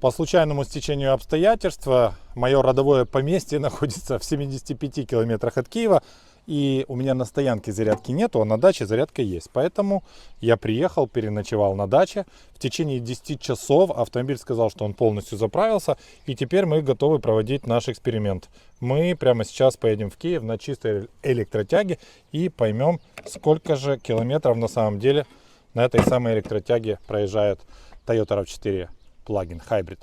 По случайному стечению обстоятельств мое родовое поместье находится в 75 километрах от Киева. И у меня на стоянке зарядки нету, а на даче зарядка есть. Поэтому я приехал, переночевал на даче. В течение 10 часов автомобиль сказал, что он полностью заправился. И теперь мы готовы проводить наш эксперимент. Мы прямо сейчас поедем в Киев на чистой электротяге и поймем, сколько же километров на самом деле на этой самой электротяге проезжает Toyota RAV4 плагин Hybrid.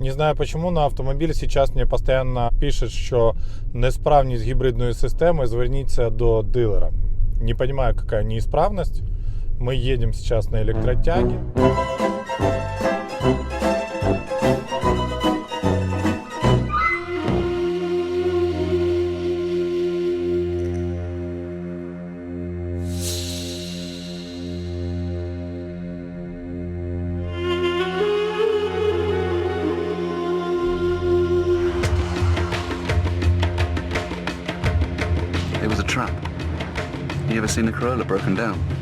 Не знаю почему, но автомобіль сейчас мне постоянно пишет, що несправність гібридної системи, зверніться до дилера. Не понимаю, какая неисправность. Мы едем сейчас на электротяге. It was a trap. You ever seen a Corolla broken down?